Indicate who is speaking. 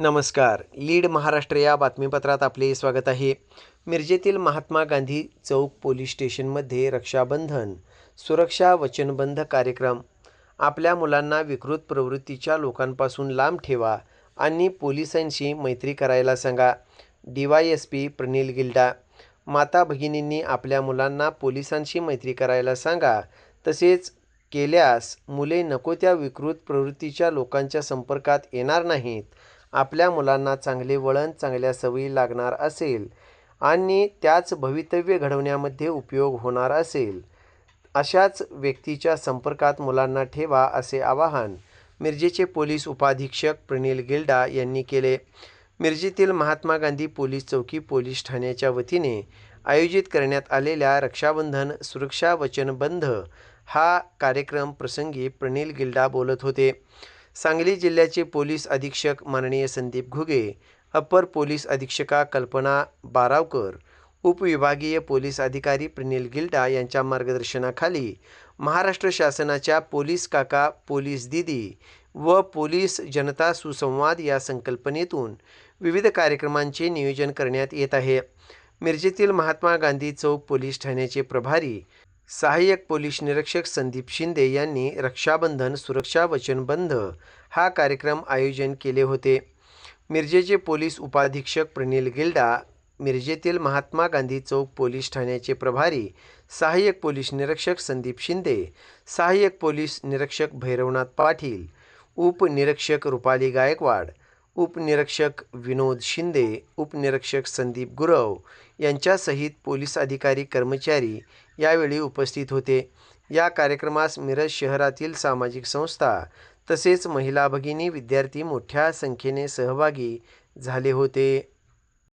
Speaker 1: नमस्कार. लीड महाराष्ट्र या बातमीपत्रात आपले स्वागत आहे. मिरजेतील महात्मा गांधी चौक पोलीस स्टेशनमध्ये रक्षाबंधन सुरक्षा वचनबंध कार्यक्रम. आपल्या मुलांना विकृत प्रवृत्तीच्या लोकांपासून लांब ठेवा आणि पोलिसांशी मैत्री करायला सांगा. D Y S P Pranil Gilda माता भगिनींनी आपल्या मुलांना पोलिसांशी मैत्री करायला सांगा. तसेच केल्यास मुले नको त्या विकृत प्रवृत्तीच्या लोकांच्या संपर्कात येणार नाहीत. आपल्या मुलांना चांगले वळण चांगल्या सवयी लागणार असेल आणि त्याच भवितव्य घडवण्यामध्ये उपयोग होणार असेल. अशाच व्यक्तीच्या संपर्कात मुलांना ठेवा असे आवाहन मिरजेचे पोलीस उपाधीक्षक प्रनिल गिल्डा यांनी केले. मिरजेतील महात्मा गांधी पोलीस चौकी पोलीस ठाण्याच्या वतीने आयोजित करण्यात आलेल्या रक्षाबंधन सुरक्षा वचनबंध हा कार्यक्रम प्रसंगी प्रनिल गिल्डा बोलत होते. सांगली जिल्ह्याचे पोलीस अधीक्षक माननीय संदीप घुगे अप्पर पोलीस अधीक्षका कल्पना बारावकर उपविभागीय पोलीस अधिकारी प्रनिल गिल्डा यांच्या मार्गदर्शनाखाली महाराष्ट्र शासनाच्या पोलीस काका पोलीस दिदी व पोलीस जनता सुसंवाद या संकल्पनेतून विविध कार्यक्रमांचे नियोजन करण्यात येत आहे. मिरजेतील महात्मा गांधी चौक पोलीस ठाण्याचे प्रभारी सहाय्यक पोलीस निरीक्षक संदीप शिंदे यांनी रक्षाबंधन सुरक्षा वचनबंध हा कार्यक्रम आयोजन केले होते. मिरजेचे पोलीस उपाधीक्षक प्रनिल गिल्डा मिरजेतील महात्मा गांधी चौक पोलीस ठाण्याचे प्रभारी सहाय्यक पोलीस निरीक्षक संदीप शिंदे सहाय्यक पोलीस निरीक्षक भैरवनाथ पाटील उपनिरीक्षक रुपाली गायकवाड उपनिरीक्षक विनोद शिंदे उपनिरीक्षक संदीप गुरव यांच्यासहित पोलीस अधिकारी कर्मचारी यावेळी उपस्थित होते. या कार्यक्रमास मिरज शहरातील सामाजिक संस्था तसेच महिला भगिनी विद्यार्थी मोठ्या संख्येने सहभागी झाले होते.